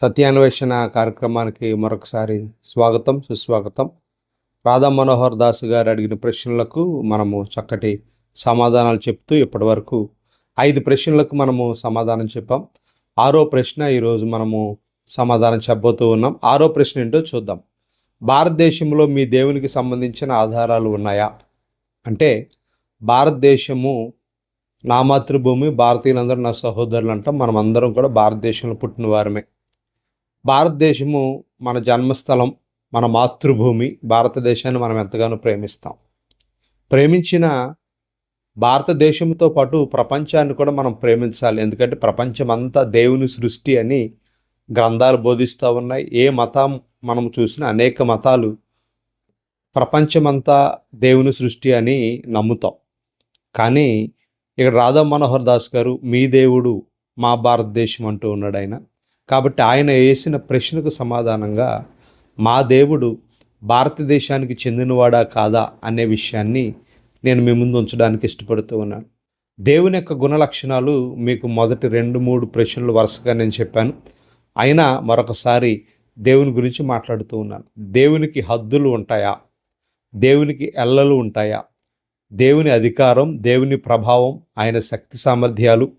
సత్యాన్వేషణ కార్యక్రమానికి మరొకసారి స్వాగతం సుస్వాగతం. రాధా మనోహర్ దాస్ గారు అడిగిన ప్రశ్నలకు మనము చక్కటి సమాధానాలు చెప్తూ ఇప్పటివరకు ఐదు ప్రశ్నలకు మనము సమాధానం చెప్పాం. ఆరో ప్రశ్న ఈరోజు మనము సమాధానం చెప్పబోతూ ఉన్నాం. ఆరో ప్రశ్న ఏంటో చూద్దాం. భారతదేశంలో మీ దేవునికి సంబంధించిన ఆధారాలు ఉన్నాయా? అంటే భారతదేశము నా మాతృభూమి భారతీయులందరూ నా సహోదరులు అంటాం. మనం అందరం కూడా భారతదేశంలో పుట్టిన వారమే. భారతదేశము మన జన్మస్థలం మన మాతృభూమి భారతదేశాన్ని మనం ఎంతగానో ప్రేమిస్తాం. ప్రేమించిన భారతదేశంతో పాటు ప్రపంచాన్ని కూడా మనం ప్రేమించాలి. ఎందుకంటే ప్రపంచం అంతా దేవుని సృష్టి అని గ్రంథాలు బోధిస్తూ ఉన్నాయి. ఏ మతం మనం చూసిన అనేక మతాలు ప్రపంచమంతా దేవుని సృష్టి అని నమ్ముతాం. కానీ ఇక్కడ రాధా మనోహర్ దాస్ గారు మీ దేవుడు మా భారతదేశం అంటూ ఉన్నాడు ఆయన. కాబట్టి ఆయన వేసిన ప్రశ్నకు సమాధానంగా మా దేవుడు భారతదేశానికి చెందినవాడా కాదా అనే విషయాన్ని నేను మీ ముందు ఉంచడానికి ఇష్టపడుతూ ఉన్నాను. దేవుని యొక్క గుణ లక్షణాలు మీకు మొదటి రెండు మూడు ప్రశ్నలు వరుసగా నేను చెప్పాను. అయినా మరొకసారి దేవుని గురించి మాట్లాడుతూ ఉన్నాను. దేవునికి హద్దులు ఉంటాయా? దేవునికి ఎల్లలు ఉంటాయా? దేవుని అధికారం దేవుని ప్రభావం ఆయన శక్తి సామర్థ్యాలు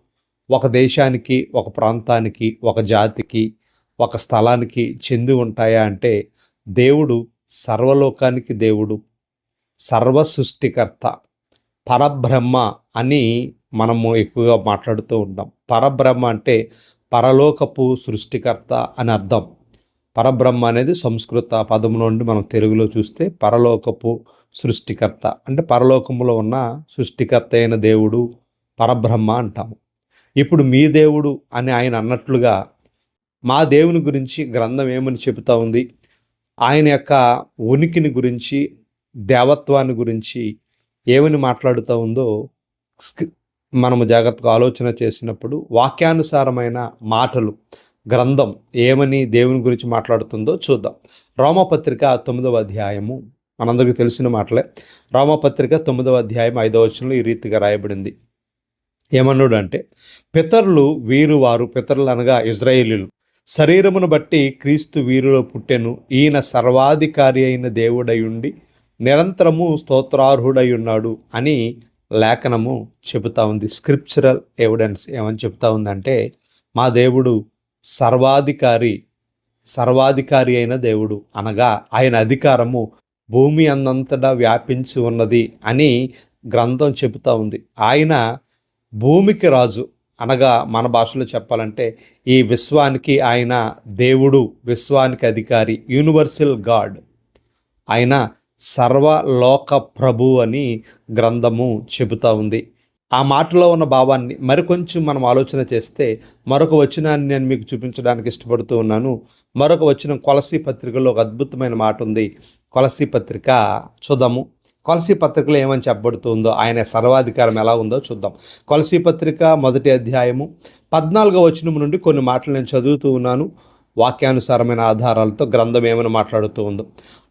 ఒక దేశానికి ఒక ప్రాంతానికి ఒక జాతికి ఒక స్థలానికి చెంది ఉంటాయా అంటే దేవుడు సర్వలోకానికి దేవుడు సర్వ సృష్టికర్త పరబ్రహ్మ అని మనము ఎక్కువగా మాట్లాడుతూ ఉంటాం. పరబ్రహ్మ అంటే పరలోకపు సృష్టికర్త అని అర్థం. పరబ్రహ్మ అనేది సంస్కృత పదం నుండి మనం తెలుగులో చూస్తే పరలోకపు సృష్టికర్త. అంటే పరలోకంలో ఉన్న సృష్టికర్త అయిన దేవుడు పరబ్రహ్మ అంటాము. ఇప్పుడు మీ దేవుడు అని ఆయన అన్నట్లుగా మా దేవుని గురించి గ్రంథం ఏమని చెబుతా ఉంది? ఆయన యొక్క ఉనికిని గురించి దేవత్వాన్ని గురించి ఏమని మాట్లాడుతూ ఉందో మనము జాగ్రత్తగా ఆలోచన చేసినప్పుడు వాక్యానుసారమైన మాటలు గ్రంథం ఏమని దేవుని గురించి మాట్లాడుతుందో చూద్దాం. రోమపత్రిక తొమ్మిదవ అధ్యాయము మనందరికీ తెలిసిన మాటలే. రోమపత్రిక తొమ్మిదవ అధ్యాయం ఐదవ వచనంలో ఈ రీతిగా రాయబడింది. ఏమన్నాడు అంటే పితరులు వీరు వారు పితరులు అనగా ఇజ్రాయేలీలు. శరీరమును బట్టి క్రీస్తు వీరులో పుట్టెను. ఈయన సర్వాధికారి అయిన దేవుడై ఉండి నిరంతరము స్తోత్రార్హుడై ఉన్నాడు అని లేఖనము చెబుతా ఉంది. స్క్రిప్చరల్ ఎవిడెన్స్ ఏమని చెబుతా ఉందంటే మా దేవుడు సర్వాధికారి సర్వాధికారి అయిన దేవుడు అనగా ఆయన అధికారము భూమి అందంతటా వ్యాపించి ఉన్నది అని గ్రంథం చెబుతా ఉంది. ఆయన భూమికి రాజు అనగా మన భాషలో చెప్పాలంటే ఈ విశ్వానికి ఆయన దేవుడు విశ్వానికి అధికారి యూనివర్సల్ గాడ్. ఆయన సర్వలోక ప్రభు అని గ్రంథము చెబుతూ ఉంది. ఆ మాటలో ఉన్న భావాన్ని మరికొంచెం మనం ఆలోచన చేస్తే మరొక వచనాన్ని నేను మీకు చూపించడానికి ఇష్టపడుతూ ఉన్నాను. మరొక వచనం కొలసీ పత్రికలో ఒక అద్భుతమైన మాట ఉంది. కొలసీ పత్రిక చూద్దాము. కొలసీ పత్రికలో ఏమని చెప్పబడుతుందో ఆయన సర్వాధికారం ఎలా ఉందో చూద్దాం. కొలసీ పత్రిక మొదటి అధ్యాయము పద్నాలుగో వచనం నుండి కొన్ని మాటలు నేను చదువుతూ ఉన్నాను. వాక్యానుసారమైన ఆధారాలతో గ్రంథం ఏమని మాట్లాడుతూ ఉందో.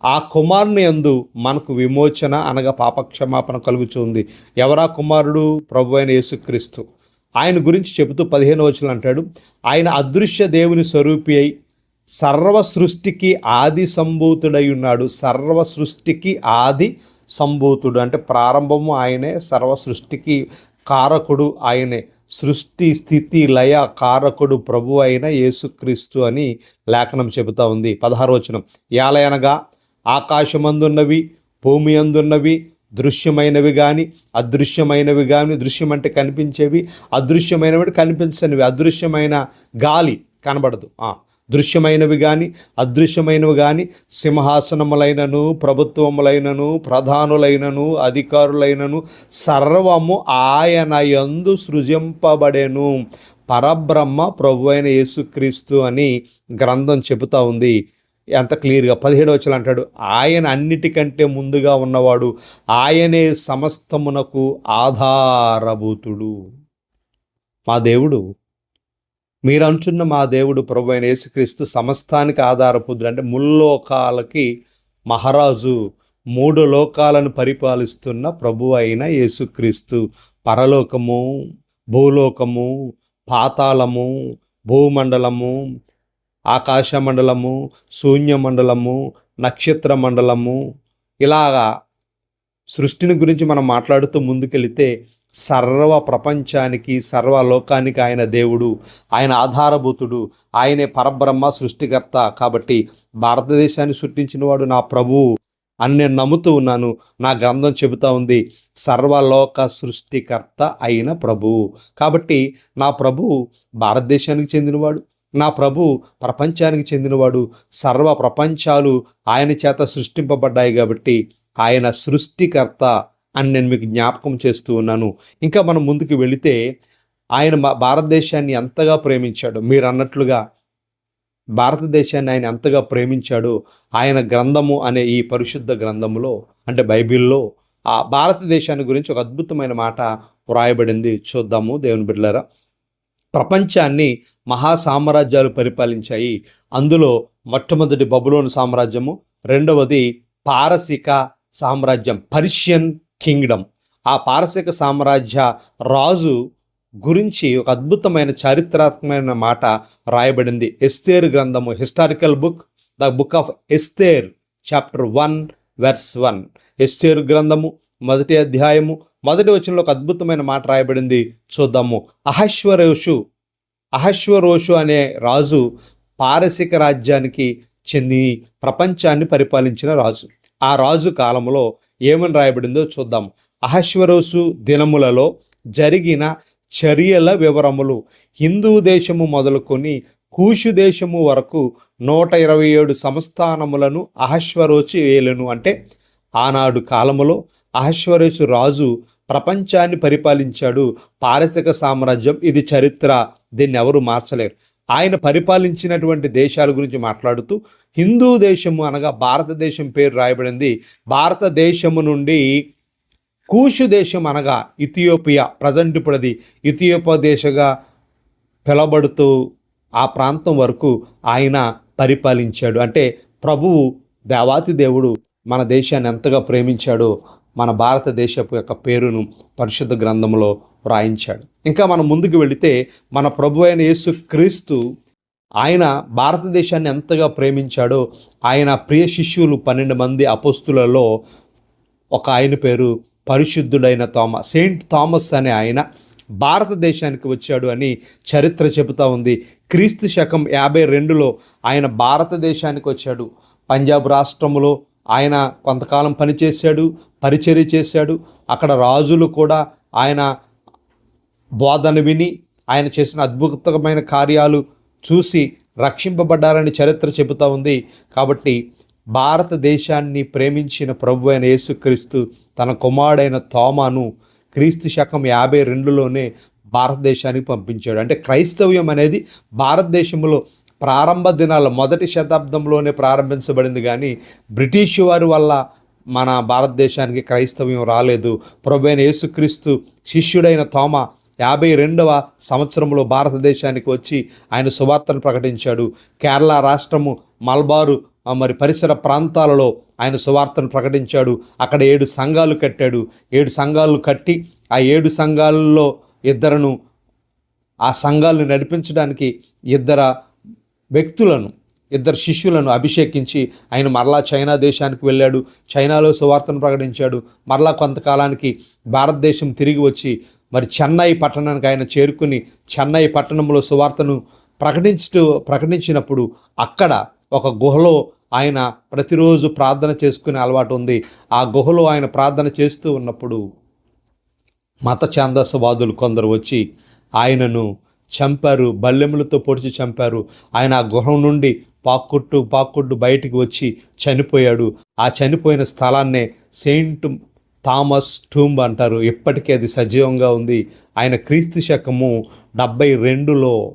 ఆ కుమారుని యందు మనకు విమోచన అనగా పాపక్షమాపణ కలుగుతుంది ఎవరా కుమారుడు? ప్రభు అయిన యేసుక్రీస్తు. ఆయన గురించి చెబుతూ పదిహేను వచనం అంటాడు ఆయన అదృశ్య దేవుని స్వరూపి అయి సర్వ సృష్టికి ఆది సంభూతుడై ఉన్నాడు. సర్వ సృష్టికి ఆది సంభూతుడు అంటే ప్రారంభము ఆయనే సర్వ సృష్టికి కారకుడు ఆయనే. సృష్టి స్థితి లయ కారకుడు ప్రభు అయిన యేసుక్రీస్తు అని లేఖనం చెబుతా ఉంది. పదహారవచనం యాలయనగా ఆకాశమందున్నవి భూమి అందున్నవి దృశ్యమైనవి కానీ అదృశ్యమైనవి కానీ దృశ్యం అంటే కనిపించేవి అదృశ్యమైనవి కనిపించనివి అదృశ్యమైన గాలి కనబడదు. దృశ్యమైనవి కానీ అదృశ్యమైనవి కానీ సింహాసనములైనను ప్రభుత్వములైనను ప్రధానులైనను అధికారులైనను సర్వము ఆయన యందు సృజింపబడెను. పరబ్రహ్మ ప్రభు అయిన యేసుక్రీస్తు అని గ్రంథం చెబుతా ఉంది. ఎంత క్లియర్గా పదిహేడు వచ్చలు అంటాడు ఆయన అన్నిటికంటే ముందుగా ఉన్నవాడు ఆయనే సమస్తమునకు ఆధారభూతుడు. మా దేవుడు మీరు అంటున్న మా దేవుడు ప్రభు అయిన యేసుక్రీస్తు సమస్తానికి ఆధారపుద్రుడు అంటే ముల్లోకాలకి మహారాజు మూడు లోకాలను పరిపాలిస్తున్న ప్రభు అయిన యేసుక్రీస్తు. పరలోకము భూలోకము పాతాళము భూమండలము ఆకాశ మండలము శూన్య మండలము నక్షత్ర మండలము ఇలాగా సృష్టిని గురించి మనం మాట్లాడుతూ ముందుకెళితే సర్వ ప్రపంచానికి సర్వలోకానికి ఆయన దేవుడు ఆయన ఆధారభూతుడు ఆయనే పరబ్రహ్మ సృష్టికర్త. కాబట్టి భారతదేశాన్ని సృష్టించినవాడు నా ప్రభువు అని నేను నమ్ముతూ ఉన్నాను. నా గ్రంథం చెబుతా ఉంది సర్వలోక సృష్టికర్త అయిన ప్రభువు కాబట్టి నా ప్రభువు భారతదేశానికి చెందినవాడు నా ప్రభు ప్రపంచానికి చెందినవాడు సర్వ ప్రపంచాలు ఆయన చేత సృష్టింపబడ్డాయి కాబట్టి ఆయన సృష్టికర్త. అని నేను మీకు జ్ఞాపకం చేస్తూ ఉన్నాను. ఇంకా మనం ముందుకు వెళితే ఆయన మా భారతదేశాన్ని ఎంతగా ప్రేమించాడు. మీరు అన్నట్లుగా భారతదేశాన్ని ఆయన ఎంతగా ప్రేమించాడో. ఆయన గ్రంథము అనే ఈ పరిశుద్ధ గ్రంథములో అంటే బైబిల్లో ఆ భారతదేశాన్ని గురించి ఒక అద్భుతమైన మాట వ్రాయబడింది. చూద్దాము దేవుని బిడ్డలారా. ప్రపంచాన్ని మహా సామ్రాజ్యాలు పరిపాలించాయి. అందులో మొట్టమొదటి బబులోని సామ్రాజ్యము రెండవది పారసిక సామ్రాజ్యం పర్షియన్ కింగ్డమ్. ఆ పారసిక సామ్రాజ్య రాజు గురించి ఒక అద్భుతమైన చారిత్రాత్మకమైన మాట రాయబడింది. ఎస్తేర్ గ్రంథము historical book the book of Esther chapter one verse one. Esther గ్రంథము మొదటి అధ్యాయము మొదటి వచనంలో ఒక అద్భుతమైన మాట రాయబడింది. చూద్దాము. అహశ్వరోషు అహశ్వరోషు అనే రాజు పారసిక రాజ్యానికి చెంది ప్రపంచాన్ని పరిపాలించిన రాజు. ఆ రాజు కాలంలో ఏమని రాయబడిందో చూద్దాం. అహశ్వరోసు దినములలో జరిగిన చర్యల వివరములు. హిందూ దేశము మొదలుకొని కూషు దేశము వరకు నూట ఇరవై ఏడు సంస్థానములను అహశ్వరోచి వేలను అంటే ఆనాడు కాలములో అహశ్వరోచు రాజు ప్రపంచాన్ని పరిపాలించాడు. పారసిక సామ్రాజ్యం ఇది చరిత్ర. దీన్ని ఎవరు మార్చలేరు. ఆయన పరిపాలించినటువంటి దేశాల గురించి మాట్లాడుతూ హిందూ దేశము అనగా భారతదేశం పేరు రాయబడింది. భారతదేశము నుండి కూషు దేశం అనగా ఇథియోపియా ప్రజెంట్ ఇప్పుడు అది ఇథియోపియా దేశగా పిలబడుతూ ఆ ప్రాంతం వరకు ఆయన పరిపాలించాడు. అంటే ప్రభువు దేవాతి దేవుడు మన దేశాన్ని ఎంతగా ప్రేమించాడో మన భారతదేశపు యొక్క పేరును పరిశుద్ధ గ్రంథంలో వ్రాయించాడు. ఇంకా మనం ముందుకు వెళితే మన ప్రభు అయిన యేసు క్రీస్తు ఆయన భారతదేశాన్ని ఎంతగా ప్రేమించాడో ఆయన ప్రియ శిష్యులు పన్నెండు మంది అపోస్తులలో ఒక ఆయన పేరు పరిశుద్ధుడైన థామస్. సెయింట్ థామస్ అనే ఆయన భారతదేశానికి వచ్చాడు అని చరిత్ర చెబుతా ఉంది. క్రీస్తు శకం యాభై రెండులో ఆయన భారతదేశానికి వచ్చాడు. పంజాబ్ రాష్ట్రంలో ఆయన కొంతకాలం పనిచేశాడు పరిచర్య చేశాడు. అక్కడ రాజులు కూడా ఆయన బోధన విని ఆయన చేసిన అద్భుతమైన కార్యాలు చూసి రక్షింపబడ్డారని చరిత్ర చెబుతూ ఉంది. కాబట్టి భారతదేశాన్ని ప్రేమించిన ప్రభు అయిన యేసుక్రీస్తు తన కుమారుడైన తోమాను క్రీస్తు శకం యాభై రెండులోనే భారతదేశానికి పంపించాడు. అంటే క్రైస్తవ్యం అనేది భారతదేశంలో ప్రారంభ దినాల మొదటి శతాబ్దంలోనే ప్రారంభించబడింది కానీ బ్రిటిష్ వారి వల్ల మన భారతదేశానికి క్రైస్తవ్యం రాలేదు. ప్రభు అయిన యేసుక్రీస్తు శిష్యుడైన తోమ యాభై రెండవ సంవత్సరంలో భారతదేశానికి వచ్చి ఆయన సువార్తను ప్రకటించాడు. కేరళ రాష్ట్రము మల్బారు మరి పరిసర ప్రాంతాలలో ఆయన సువార్తను ప్రకటించాడు. అక్కడ ఏడు సంఘాలు కట్టాడు. ఏడు సంఘాలు కట్టి ఆ ఏడు సంఘాలలో ఇద్దరును ఆ సంఘాలను నడిపించడానికి ఇద్దర వ్యక్తులను ఇద్దరు శిష్యులను అభిషేకించి ఆయన మరలా చైనా దేశానికి వెళ్ళాడు. చైనాలో సువార్తను ప్రకటించాడు. మరలా కొంతకాలానికి భారతదేశం తిరిగి వచ్చి మరి చెన్నై పట్టణానికి ఆయన చేరుకుని చెన్నై పట్టణంలో సువార్తను ప్రకటించు ప్రకటించినప్పుడు అక్కడ ఒక గుహలో ఆయన ప్రతిరోజు ప్రార్థన చేసుకునే అలవాటు ఉంది. ఆ గుహలో ఆయన ప్రార్థన చేస్తూ ఉన్నప్పుడు మత ఛాందసవాదులు కొందరు వచ్చి ఆయనను చంపారు బల్లెములతో పొడిచి చంపారు. ఆయన ఆ గుహ నుండి పాక్కుట్టు పాక్కుట్టు బయటికి వచ్చి చనిపోయాడు. ఆ చనిపోయిన స్థలాన్నే సెయింట్ థామస్ టూంబ్ అంటారు. ఇప్పటికీ అది సజీవంగా ఉంది. ఆయన క్రీస్తు శకము డెబ్బై రెండులో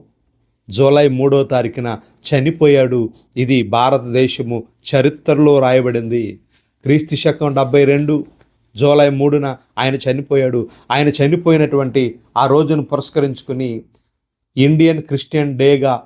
జూలై మూడో తారీఖున చనిపోయాడు. ఇది భారతదేశము చరిత్రలో రాయబడింది. క్రీస్తు శకం డెబ్బై రెండు జూలై మూడున ఆయన చనిపోయాడు. ఆయన చనిపోయినటువంటి ఆ రోజును పురస్కరించుకుని ఇండియన్ క్రిస్టియన్ డేగా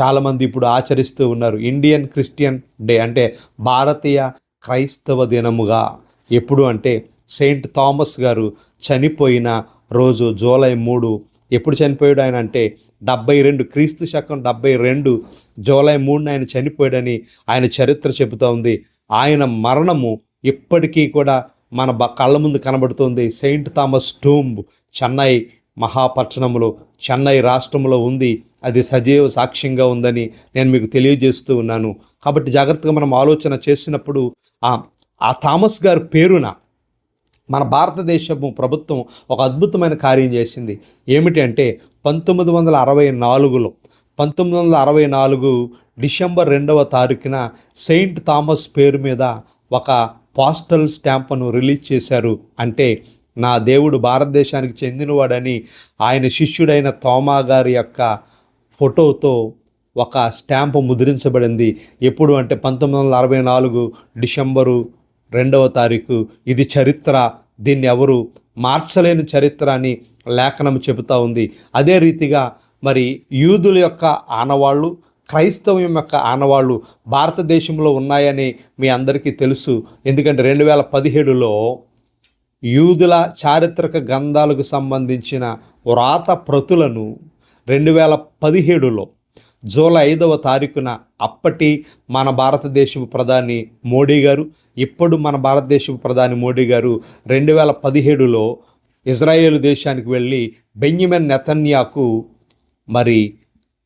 చాలామంది ఇప్పుడు ఆచరిస్తూ ఉన్నారు. ఇండియన్ క్రిస్టియన్ డే అంటే భారతీయ క్రైస్తవ దినముగా. ఎప్పుడు అంటే సెయింట్ థామస్ గారు చనిపోయిన రోజు జూలై మూడు. ఎప్పుడు చనిపోయాడు ఆయన అంటే డెబ్బై రెండు క్రీస్తు శకం డెబ్బై రెండు జూలై మూడున ఆయన చనిపోయాడని ఆయన చరిత్ర చెబుతూ ఉంది. ఆయన మరణము ఇప్పటికీ కూడా మన బ కళ్ళ ముందు కనబడుతుంది. సెయింట్ థామస్ టూంబ్ చెన్నై మహాపట్టణంలో చెన్నై రాష్ట్రంలో ఉంది. అది సజీవ సాక్ష్యంగా ఉందని నేను మీకు తెలియజేస్తూ ఉన్నాను. కాబట్టి జాగ్రత్తగా మనం ఆలోచన చేసినప్పుడు ఆ ఆ థామస్ గారి పేరున మన భారతదేశము ప్రభుత్వం ఒక అద్భుతమైన కార్యం చేసింది. ఏమిటి అంటే పంతొమ్మిది వందల అరవై నాలుగులో పంతొమ్మిది వందల అరవై నాలుగు డిసెంబర్ రెండవ తారీఖున సెయింట్ థామస్ పేరు మీద ఒక పోస్టల్ స్టాంపును రిలీజ్ చేశారు. అంటే నా దేవుడు భారతదేశానికి చెందినవాడని ఆయన శిష్యుడైన తోమా గారి యొక్క ఫోటోతో ఒక స్టాంపు ముద్రించబడింది. ఎప్పుడు అంటే పంతొమ్మిది వందల అరవై నాలుగు డిసెంబరు రెండవ తారీఖు. ఇది చరిత్ర. దీన్ని ఎవరు మార్చలేని చరిత్ర అని లేఖనం చెబుతూ ఉంది. అదే రీతిగా మరి యూదుల యొక్క ఆనవాళ్ళు క్రైస్తవం యొక్క ఆనవాళ్ళు భారతదేశంలో ఉన్నాయని మీ అందరికీ తెలుసు. ఎందుకంటే రెండు వేల పదిహేడులో యూదుల చారిత్రక గ్రంథాలకు సంబంధించిన వ్రాత ప్రతులను రెండు వేల పదిహేడులో జూలై ఐదవ తారీఖున అప్పటి మన భారతదేశపు ప్రధాని మోడీ గారు ఇప్పుడు మన భారతదేశపు ప్రధాని మోడీ గారు రెండు వేల పదిహేడులో ఇజ్రాయేల్ దేశానికి వెళ్ళి బెంజమిన్ నెతన్యాకు మరి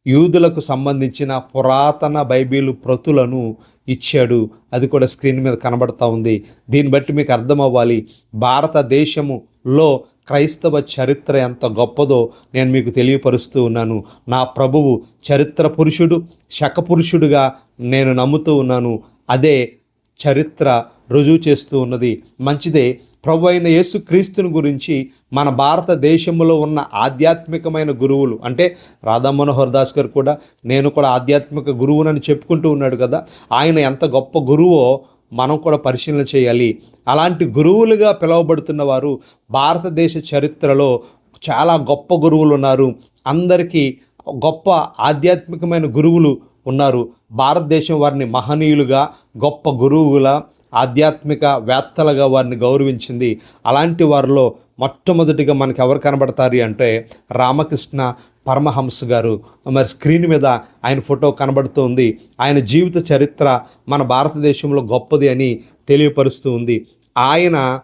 యూదులకు సంబంధించిన పురాతన బైబిల్ ప్రతులను ఇచ్చాడు. అది కూడా స్క్రీన్ మీద కనబడతా ఉంది. దీన్ని బట్టి మీకు అర్థం అవ్వాలి భారతదేశములో క్రైస్తవ చరిత్ర ఎంత గొప్పదో నేను మీకు తెలియపరుస్తూ ఉన్నాను. నా ప్రభువు చరిత్ర పురుషుడు శక పురుషుడుగా నేను నమ్ముతూ ఉన్నాను. అదే చరిత్ర రుజువు చేస్తూ ఉన్నది. మంచిదే ప్రభు అయిన యేసుక్రీస్తుని గురించి మన భారతదేశంలో ఉన్న ఆధ్యాత్మికమైన గురువులు అంటే రాధా మనోహర్ దాస్ గారు కూడా నేను కూడా ఆధ్యాత్మిక గురువునని చెప్పుకుంటూ ఉన్నాడు కదా ఆయన ఎంత గొప్ప గురువో మనం కూడా పరిశీలన చేయాలి. అలాంటి గురువులుగా పిలువబడుతున్న వారు భారతదేశ చరిత్రలో చాలా గొప్ప గురువులు ఉన్నారు. అందరికీ గొప్ప ఆధ్యాత్మికమైన గురువులు ఉన్నారు. భారతదేశం వారిని మహనీయులుగా గొప్ప గురువుల ఆధ్యాత్మిక వేత్తలుగా వారిని గౌరవించింది. అలాంటి వారిలో మొట్టమొదటిగా మనకు ఎవరు కనబడతారు అంటే రామకృష్ణ పరమహంస్ గారు. మరి స్క్రీన్ మీద ఆయన ఫోటో కనబడుతుంది. ఆయన జీవిత చరిత్ర మన భారతదేశంలో గొప్పది అని తెలియపరుస్తూ ఉంది. ఆయన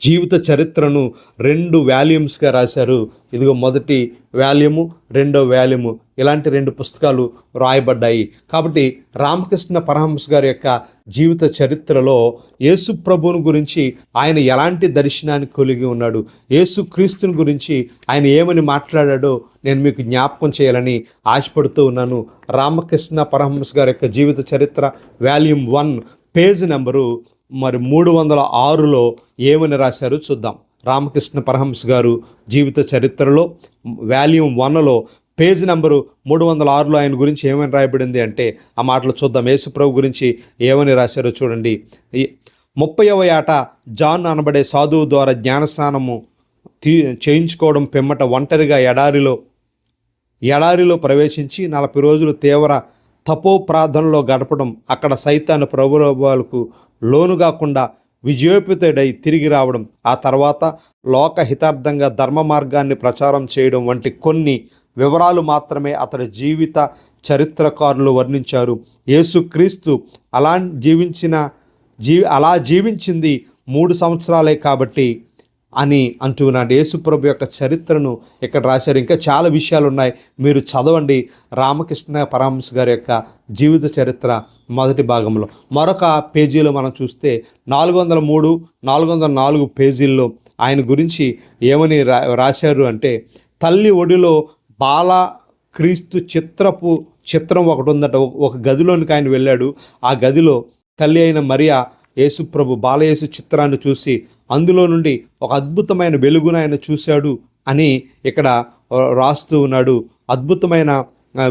జీవిత చరిత్రను రెండు వాల్యూమ్స్గా రాశారు. ఇదిగో మొదటి వాల్యూము రెండో వాల్యూము. ఇలాంటి రెండు పుస్తకాలు రాయబడ్డాయి. కాబట్టి రామకృష్ణ పరహంస్ గారి యొక్క జీవిత చరిత్రలో యేసు ప్రభువుని గురించి ఆయన ఎలాంటి దర్శనాన్ని కలిగి ఉన్నాడు యేసు క్రీస్తుని గురించి ఆయన ఏమని మాట్లాడాడో నేను మీకు జ్ఞాపకం చేయాలని ఆశపడుతూ ఉన్నాను. రామకృష్ణ పరహంస్ గారి యొక్క జీవిత చరిత్ర వాల్యూమ్ వన్ పేజ్ నెంబరు మరి మూడు వందల ఆరులో ఏమని రాశారో చూద్దాం. రామకృష్ణ పరహంస్ గారు జీవిత చరిత్రలో వాల్యూమ్ వన్లో పేజ్ నెంబరు మూడు వందల ఆరులో ఆయన గురించి ఏమని రాయబడింది అంటే ఆ మాటలు చూద్దాం. యేసుప్రభు గురించి ఏమని రాశారో చూడండి. ఈ ముప్పైవ ఏట జాన్ అనబడే సాధువు ద్వారా జ్ఞానస్నానము తీ చేయించుకోవడం పిమ్మట ఒంటరిగా ఎడారిలో ఎడారిలో ప్రవేశించి నలభై రోజులు తీవ్ర తపో ప్రార్థనలో గడపడం అక్కడ సైతాను ప్రభులోభాలకు లోను కాకుండా విజయోపితుడై తిరిగి రావడం ఆ తర్వాత లోకహితార్థంగా ధర్మ మార్గాన్ని ప్రచారం చేయడం వంటి కొన్ని వివరాలు మాత్రమే అతడి జీవిత చరిత్రకారులు వర్ణించారు. యేసుక్రీస్తు అలా జీవించిన జీ అలా జీవించింది మూడు సంవత్సరాలే కాబట్టి అని అంటున్నాడు. యేసుప్రభు యొక్క చరిత్రను ఇక్కడ రాశారు. ఇంకా చాలా విషయాలు ఉన్నాయి మీరు చదవండి రామకృష్ణ పరమహంస గారి యొక్క జీవిత చరిత్ర మొదటి భాగంలో. మరొక పేజీలో మనం చూస్తే నాలుగు వందల మూడు నాలుగు వందల నాలుగు పేజీల్లో ఆయన గురించి ఏమని రా రాశారు అంటే తల్లి ఒడిలో బాల క్రీస్తు చిత్రపు చిత్రం ఒకటి ఉందట. ఒక గదిలోనికి ఆయన వెళ్ళాడు. ఆ గదిలో తల్లి అయిన మరియా యేసుప్రభు బాలయేసు చిత్రాన్ని చూసి అందులో నుండి ఒక అద్భుతమైన వెలుగును ఆయన చూశాడు అని ఇక్కడ రాస్తూ ఉన్నాడు. అద్భుతమైన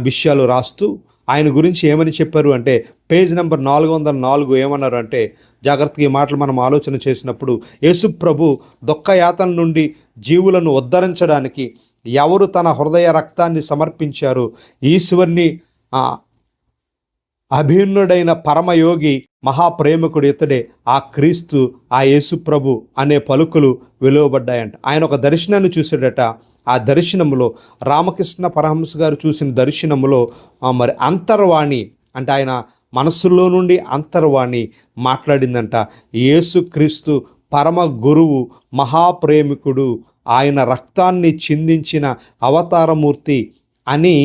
విషయాలు రాస్తూ ఆయన గురించి ఏమని చెప్పారు అంటే పేజ్ నెంబర్ నాలుగు వందల నాలుగు ఏమన్నారు అంటే జాగ్రత్తగా ఈ మాటలు మనం ఆలోచన చేసినప్పుడు యేసు ప్రభు దుఃఖయాతన నుండి జీవులను ఉద్ధరించడానికి ఎవరు తన హృదయ రక్తాన్ని సమర్పించారు? ఈశ్వర్ని అభిన్నుడైన పరమయోగి మహాప్రేమికుడు ఇతడే ఆ క్రీస్తు ఆ యేసు ప్రభు అనే పలుకులు వెలువబడ్డాయంట. ఆయన ఒక దర్శనాన్ని చూసాడట ఆ దర్శనములో రామకృష్ణ పరహంస గారు చూసిన దర్శనములో మరి అంతర్వాణి అంటే ఆయన మనస్సులో నుండి అంతర్వాణి మాట్లాడిందంట. యేసుక్రీస్తు పరమ గురువు మహాప్రేమికుడు ఆయన రక్తాన్ని చిందించిన అవతారమూర్తి అని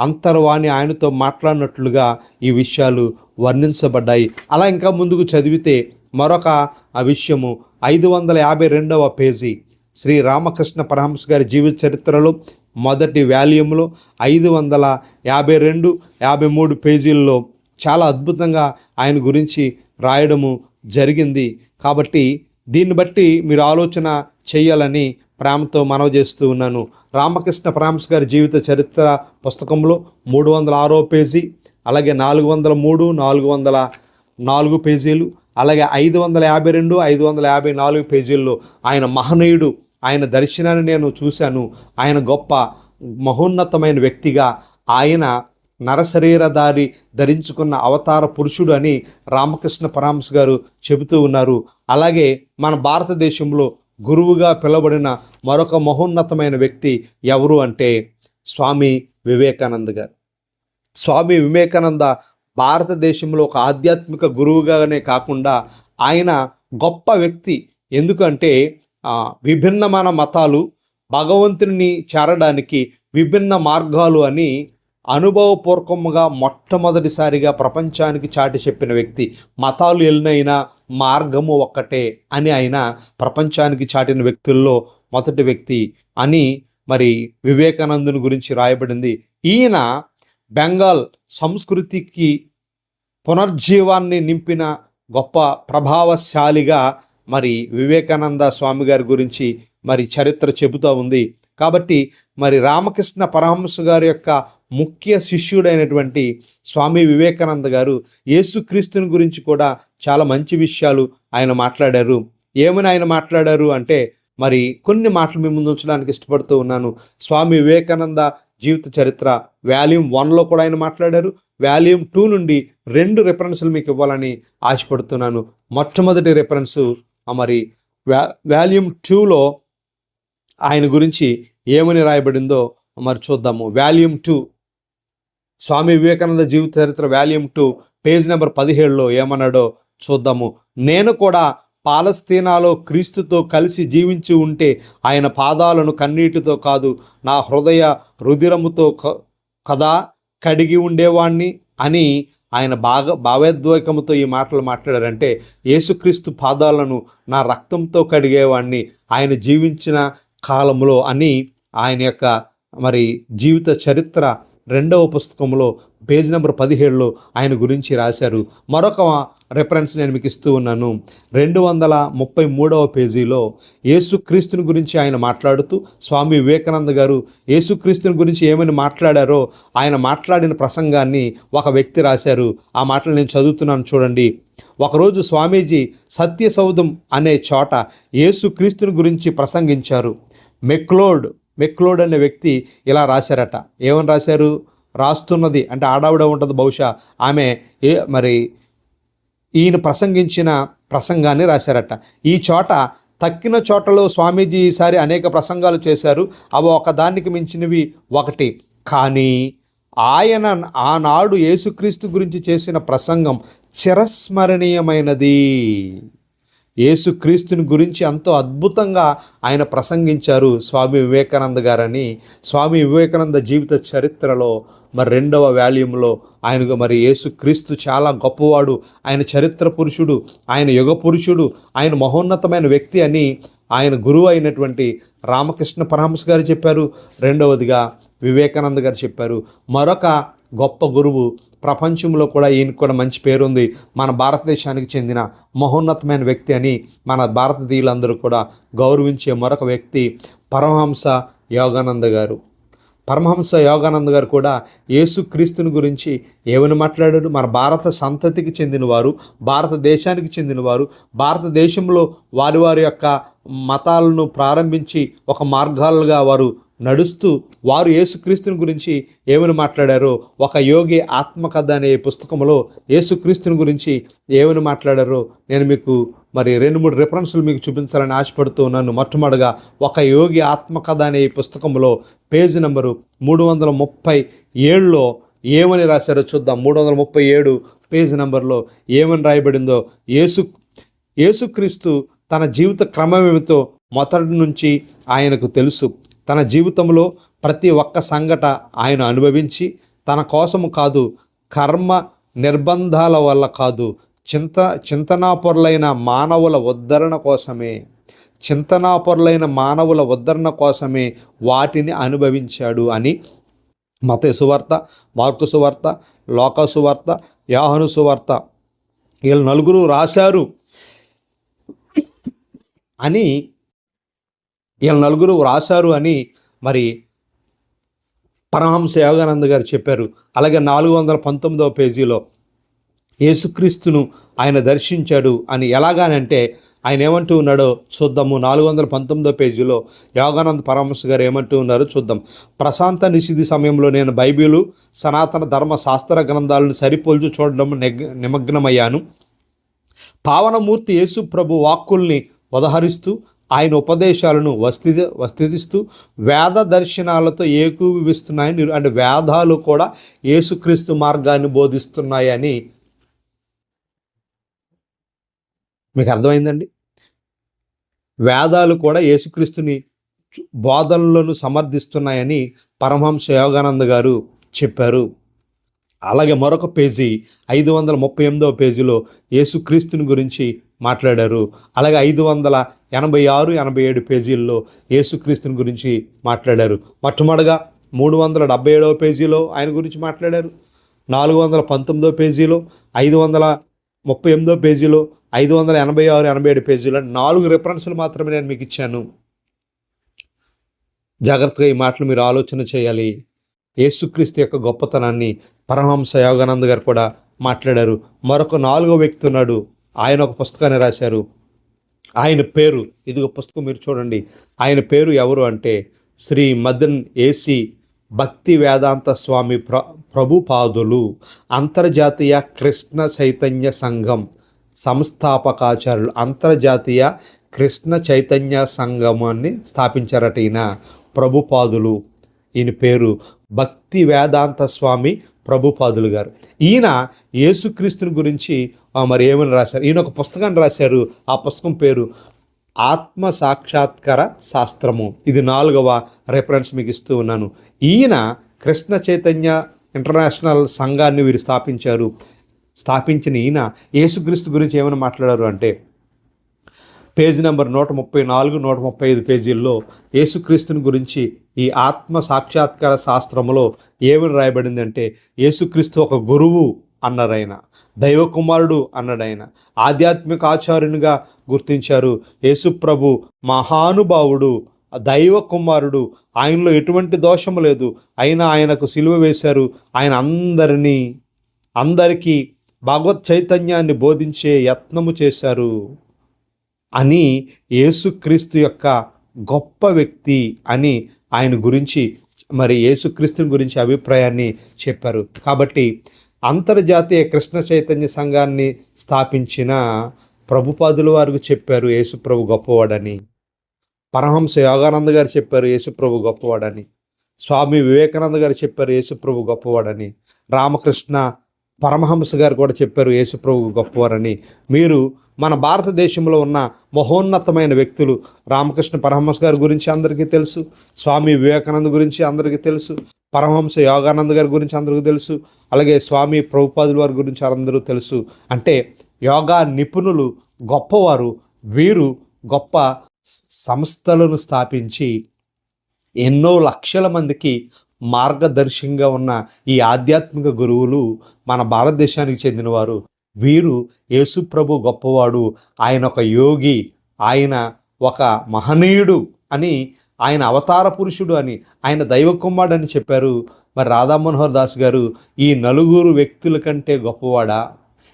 అంతర్వాణి ఆయనతో మాట్లాడినట్లుగా ఈ విషయాలు వర్ణించబడ్డాయి. అలా ఇంకా ముందుకు చదివితే మరొక విషయము ఐదు వందల యాభై రెండవ పేజీ. శ్రీ రామకృష్ణ పరహంస గారి జీవిత చరిత్రలో మొదటి వాల్యూమ్లో ఐదు వందల యాభై రెండు యాభై మూడు పేజీల్లో చాలా అద్భుతంగా ఆయన గురించి రాయడము జరిగింది. కాబట్టి దీన్ని బట్టి మీరు ఆలోచన చేయాలని ప్రేమతో మనవి చేస్తూ ఉన్నాను. రామకృష్ణ పరహంస గారి జీవిత చరిత్ర పుస్తకంలో మూడు వందల ఆరో పేజీ అలాగే నాలుగు వందల మూడు నాలుగు వందల నాలుగు పేజీలు అలాగే ఐదు వందల యాభై రెండు ఐదు వందల యాభై నాలుగు పేజీల్లో ఆయన మహనీయుడు ఆయన దర్శనాన్ని నేను చూశాను. ఆయన గొప్ప మహోన్నతమైన వ్యక్తిగా ఆయన నరశరీరధారి ధరించుకున్న అవతార పురుషుడు అని రామకృష్ణ పరమహంస గారు చెబుతూ ఉన్నారు. అలాగే మన భారతదేశంలో గురువుగా పిలువబడిన మరొక మహోన్నతమైన వ్యక్తి ఎవరు అంటే స్వామి వివేకానంద గారు. స్వామి వివేకానంద భారతదేశంలో ఒక ఆధ్యాత్మిక గురువుగానే కాకుండా ఆయన గొప్ప వ్యక్తి. ఎందుకంటే విభిన్నమైన మతాలు భగవంతుని చేరడానికి విభిన్న మార్గాలు అని అనుభవపూర్వకంగా మొట్టమొదటిసారిగా ప్రపంచానికి చాటి చెప్పిన వ్యక్తి. మతాలు ఎన్నైనా మార్గము ఒక్కటే అని ఆయన ప్రపంచానికి చాటిన వ్యక్తుల్లో మొదటి వ్యక్తి అని మరి వివేకానందుని గురించి రాయబడింది. ఈయన బెంగాల్ సంస్కృతికి పునర్జీవాన్ని నింపిన గొప్ప ప్రభావశాలిగా మరి వివేకానంద స్వామి గారి గురించి మరి చరిత్ర చెబుతూ ఉంది. కాబట్టి మరి రామకృష్ణ పరమహంస గారి యొక్క ముఖ్య శిష్యుడైనటువంటి స్వామి వివేకానంద గారు యేసుక్రీస్తుని గురించి కూడా చాలా మంచి విషయాలు ఆయన మాట్లాడారు. ఏమని ఆయన మాట్లాడారు అంటే మరి కొన్ని మాటలు మీ ముందు ఉంచడానికి ఇష్టపడుతూ ఉన్నాను. స్వామి వివేకానంద జీవిత చరిత్ర. వాల్యూమ్ వన్లో కూడా ఆయన మాట్లాడారు. వాల్యూమ్ టూ నుండి రెండు రెఫరెన్సులు మీకు ఇవ్వాలని ఆశపడుతున్నాను. మొట్టమొదటి రెఫరెన్సు మరి వ్యా వాల్యూమ్ టూలో ఆయన గురించి ఏమని రాయబడిందో మరి చూద్దాము. Volume two. స్వామి వివేకానంద జీవిత చరిత్ర వాల్యూమ్ టూ పేజ్ నెంబర్ పదిహేడులో ఏమన్నాడో చూద్దాము. నేను కూడా పాలస్తీనాలో క్రీస్తుతో కలిసి జీవించి ఉంటే ఆయన పాదాలను కన్నీటితో కాదు నా హృదయ రుధిరముతో క- కదా కడిగి ఉండేవాణ్ణి అని ఆయన బాగా భావోద్వేగముతో ఈ మాటలు మాట్లాడారంటే యేసుక్రీస్తు పాదాలను నా రక్తంతో కడిగేవాణ్ణి ఆయన జీవించిన కాలంలో అని ఆయన యొక్క మరి జీవిత చరిత్ర రెండవ పుస్తకంలో పేజ్ నెంబర్ పదిహేడులో ఆయన గురించి రాశారు. మరొక రెఫరెన్స్ నేను మీకు ఇస్తూ ఉన్నాను. రెండు వందల ముప్పై మూడవ పేజీలో యేసుక్రీస్తుని గురించి ఆయన మాట్లాడుతూ స్వామి వివేకానంద గారు యేసుక్రీస్తుని గురించి ఏమని మాట్లాడారో ఆయన మాట్లాడిన ప్రసంగాన్ని ఒక వ్యక్తి రాశారు. ఆ మాటలు నేను చదువుతున్నాను చూడండి. ఒకరోజు స్వామీజీ సత్యసౌధం అనే చోట యేసుక్రీస్తుని గురించి ప్రసంగించారు. మెక్లోడ్ మెక్లోడ్ అనే వ్యక్తి ఇలా రాశారట. ఏమని రాశారు? రాస్తున్నది. అంటే ఆడావిడ ఉంటుంది బహుశా. ఆమె ఏ మరి ఈయన ప్రసంగించిన ప్రసంగాన్ని రాశారట. ఈ చోట తక్కిన చోటలో స్వామీజీ ఈసారి అనేక ప్రసంగాలు చేశారు. అవి ఒకదానికి మించినవి ఒకటి. కానీ ఆయన ఆనాడు యేసుక్రీస్తు గురించి చేసిన ప్రసంగం చిరస్మరణీయమైనది. యేసుక్రీస్తుని గురించి ఎంతో అద్భుతంగా ఆయన ప్రసంగించారు స్వామి వివేకానంద గారని. స్వామి వివేకానంద జీవిత చరిత్రలో మరి రెండవ వాల్యూమ్లో ఆయనకు మరి యేసుక్రీస్తు చాలా గొప్పవాడు. ఆయన చరిత్ర పురుషుడు ఆయన యుగ పురుషుడు ఆయన మహోన్నతమైన వ్యక్తి అని ఆయన గురువు అయినటువంటి రామకృష్ణ పరమహంస గారు చెప్పారు. రెండవదిగా వివేకానంద గారు చెప్పారు. మరొక గొప్ప గురువు ప్రపంచంలో కూడా ఈయనకు కూడా మంచి పేరుంది. మన భారతదేశానికి చెందిన మహోన్నతమైన వ్యక్తి అని మన భారతీయులందరూ కూడా గౌరవించే మరొక వ్యక్తి పరమహంస యోగానంద గారు. పరమహంస యోగానంద గారు కూడా యేసుక్రీస్తుని గురించి ఏమని మాట్లాడాడు? మన భారత సంతతికి చెందినవారు భారతదేశానికి చెందినవారు భారతదేశంలో వారి వారి యొక్క మతాలను ప్రారంభించి ఒక మార్గాలుగా వారు నడుస్తూ వారు యేసుక్రీస్తుని గురించి ఏమని మాట్లాడారో ఒక యోగి ఆత్మకథ అనే పుస్తకంలో యేసుక్రీస్తుని గురించి ఏమని మాట్లాడారో నేను మీకు మరి రెండు మూడు రిఫరెన్సులు మీకు చూపించాలని ఆశపడుతూ ఉన్నాను. మొట్టమొదటిగా ఒక యోగి ఆత్మకథ అనే ఈ పుస్తకంలో పేజీ నెంబరు మూడు వందల ముప్పై ఏడులో ఏమని రాశారో చూద్దాం. మూడు వందల ముప్పై ఏడు పేజీ నెంబర్లో ఏమని రాయబడిందో యేసు యేసుక్రీస్తు తన జీవిత క్రమం ఏమిటో మొదటి నుంచి ఆయనకు తెలుసు. తన జీవితంలో ప్రతి ఒక్క సంఘట ఆయన అనుభవించి తన కోసము కాదు కర్మ నిర్బంధాల వల్ల కాదు చింత చింతనాపరులైన మానవుల ఉద్ధరణ కోసమే చింతనాపరులైన మానవుల ఉద్ధరణ కోసమే వాటిని అనుభవించాడు అని మత సువార్త మార్కు సువార్త లోక సువార్త యాహను సువార్త వీళ్ళు నలుగురు రాశారు అని వీళ్ళ నలుగురు రాశారు అని మరి పరమహంస యోగానంద గారు చెప్పారు. అలాగే నాలుగు వందల పంతొమ్మిదవ పేజీలో యేసుక్రీస్తును ఆయన దర్శించాడు అని ఎలాగానంటే ఆయన ఏమంటూ ఉన్నాడో చూద్దాము. నాలుగు వందల పంతొమ్మిదో పేజీలో యోగానంద్ పరమహంస గారు ఏమంటూ ఉన్నారో చూద్దాం. ప్రశాంత నిషిధి సమయంలో నేను బైబిలు సనాతన ధర్మ శాస్త్ర గ్రంథాలను సరిపోల్చు చూడడం నిగ్ నిమగ్నమయ్యాను. పావనమూర్తి యేసు ప్రభు వాక్కుల్ని ఉదహరిస్తూ ఆయన ఉపదేశాలను వస్తి వస్తిస్తూ వేద దర్శనాలతో ఏకూపిస్తున్నాయని అంటే వేదాలు కూడా యేసుక్రీస్తు మార్గాన్ని బోధిస్తున్నాయని మీకు అర్థమైందండి? వేదాలు కూడా యేసుక్రీస్తుని బోధనలను సమర్థిస్తున్నాయని పరమహంస యోగానంద గారు చెప్పారు. అలాగే మరొక పేజీ ఐదు వందల ముప్పై ఎనిమిదవ పేజీలో యేసుక్రీస్తుని గురించి మాట్లాడారు. అలాగే ఐదు వందల ఎనభై ఆరు ఎనభై ఏడు పేజీల్లో యేసుక్రీస్తుని గురించి మాట్లాడారు. మొట్టమొదటిగా మూడు వందల డెబ్బై ఏడవ పేజీలో ఆయన గురించి మాట్లాడారు. నాలుగు వందల పంతొమ్మిదో పేజీలో ఐదు వందల ముప్పై ఎనిమిదో పేజీలో ఐదు వందల ఎనభై ఆరు ఎనభై ఏడు పేజీలో నాలుగు రిఫరెన్స్లు మాత్రమే నేను మీకు ఇచ్చాను. జాగ్రత్తగా ఈ మాటలు మీరు ఆలోచన చేయాలి. యేసుక్రీస్తు యొక్క గొప్పతనాన్ని పరమహంస యోగానంద్ గారు కూడా మాట్లాడారు. మరొక నాలుగో వ్యక్తి ఉన్నాడు. ఆయన ఒక పుస్తకాన్ని రాశారు. ఆయన పేరు ఇదిగో పుస్తకం మీరు చూడండి. ఆయన పేరు ఎవరు అంటే శ్రీ మదన్ ఏసి భక్తి వేదాంత స్వామి ప్ర ప్రభుపాదులు అంతర్జాతీయ కృష్ణ చైతన్య సంఘం సంస్థాపకాచార్యులు. అంతర్జాతీయ కృష్ణ చైతన్య సంఘమాన్ని స్థాపించారట ఈయన ప్రభుపాదులు. ఈయన పేరు భక్తి వేదాంత స్వామి ప్రభుపాదులు గారు. ఈయన యేసుక్రీస్తుని గురించి మరి ఏమని రాశారు? ఈయన ఒక పుస్తకాన్ని రాశారు. ఆ పుస్తకం పేరు ఆత్మ సాక్షాత్కార శాస్త్రము. ఇది నాలుగవ రెఫరెన్స్ మీకు ఇస్తూ ఉన్నాను. ఈయన కృష్ణ చైతన్య ఇంటర్నేషనల్ సంఘాన్ని వీరు స్థాపించారు. స్థాపించిన ఈయన యేసుక్రీస్తు గురించి ఏమైనా మాట్లాడారు అంటే పేజీ నెంబర్ నూట ముప్పై నాలుగు నూట ముప్పై ఐదు పేజీల్లో యేసుక్రీస్తుని గురించి ఈ ఆత్మ సాక్షాత్కార శాస్త్రములో ఏమని రాయబడిందంటే యేసుక్రీస్తు ఒక గురువు అన్నారాయన దైవకుమారుడు దైవ కుమారుడు ఆధ్యాత్మిక ఆచార్యునిగా గుర్తించారు యేసుప్రభు మహానుభావుడు దైవ కుమారుడు ఆయనలో ఎటువంటి దోషము లేదు. అయినా ఆయనకు సిలువ వేశారు ఆయన అందరినీ అందరికీ భగవత్ చైతన్యాన్ని బోధించే యత్నము చేశారు. అని యేసుక్రీస్తు యొక్క గొప్ప వ్యక్తి అని ఆయన గురించి మరి యేసుక్రీస్తుని గురించి అభిప్రాయాన్ని చెప్పారు. కాబట్టి అంతర్జాతీయ కృష్ణ చైతన్య సంఘాన్ని స్థాపించిన ప్రభుపాదుల వారికి చెప్పారు యేసుప్రభు గొప్పవాడని. పరమహంస యోగానంద గారు చెప్పారు యేసుప్రభు గొప్పవాడని. స్వామి వివేకానంద గారు చెప్పారు యేసుప్రభు గొప్పవాడని. రామకృష్ణ పరమహంస గారు కూడా చెప్పారు యేసుప్రభు గొప్పవారని. మీరు మన భారతదేశంలో ఉన్న మహోన్నతమైన వ్యక్తులు రామకృష్ణ పరమహంస గారి గురించి అందరికీ తెలుసు స్వామి వివేకానంద గురించి అందరికీ తెలుసు పరమహంస యోగానంద గారి గురించి అందరికీ తెలుసు అలాగే స్వామి ప్రభుపాదుల వారి గురించి అందరూ తెలుసు. అంటే యోగా నిపుణులు గొప్పవారు వీరు గొప్ప సంస్థలను స్థాపించి ఎన్నో లక్షల మందికి మార్గదర్శంగా ఉన్న ఈ ఆధ్యాత్మిక గురువులు మన భారతదేశానికి చెందినవారు. వీరు యేసుప్రభు గొప్పవాడు. ఆయన ఒక యోగి ఆయన ఒక మహనీయుడు అని ఆయన అవతార పురుషుడు అని ఆయన దైవ కుమారుడు అని చెప్పారు. మరి రాధా మనోహర్ దాస్ గారు ఈ నలుగురు వ్యక్తుల కంటే గొప్పవాడా?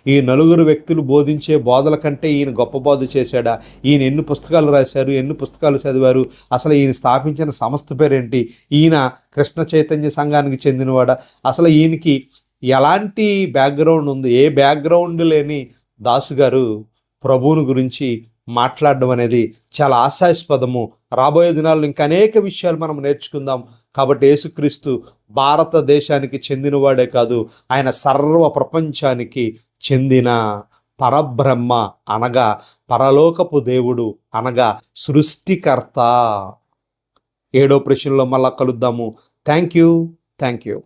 ఈ నలుగురు వ్యక్తులు బోధించే బోధల కంటే ఈయన గొప్ప బోధ చేశాడా? ఈయన ఎన్ని పుస్తకాలు రాశారు? ఎన్ని పుస్తకాలు చదివారు? అసలు ఈయన స్థాపించిన సంస్థ పేరేంటి? ఈయన కృష్ణ చైతన్య సంఘానికి చెందినవాడా? అసలు ఈయనకి ఎలాంటి బ్యాక్గ్రౌండ్ ఉంది? ఏ బ్యాక్గ్రౌండ్ లేని దాసు గారు ప్రభువుని గురించి మాట్లాడడం అనేది చాలా ఆశాస్పదము. రాబోయే దినాల్లో ఇంకా అనేక విషయాలు మనం నేర్చుకుందాం. కాబట్టి యేసుక్రీస్తు భారతదేశానికి చెందినవాడే కాదు ఆయన సర్వ ప్రపంచానికి చెందిన పరబ్రహ్మ అనగా పరలోకపు దేవుడు అనగా సృష్టికర్త. ఏడో ప్రశ్నలో మళ్ళా కలుద్దాము. Thank you thank you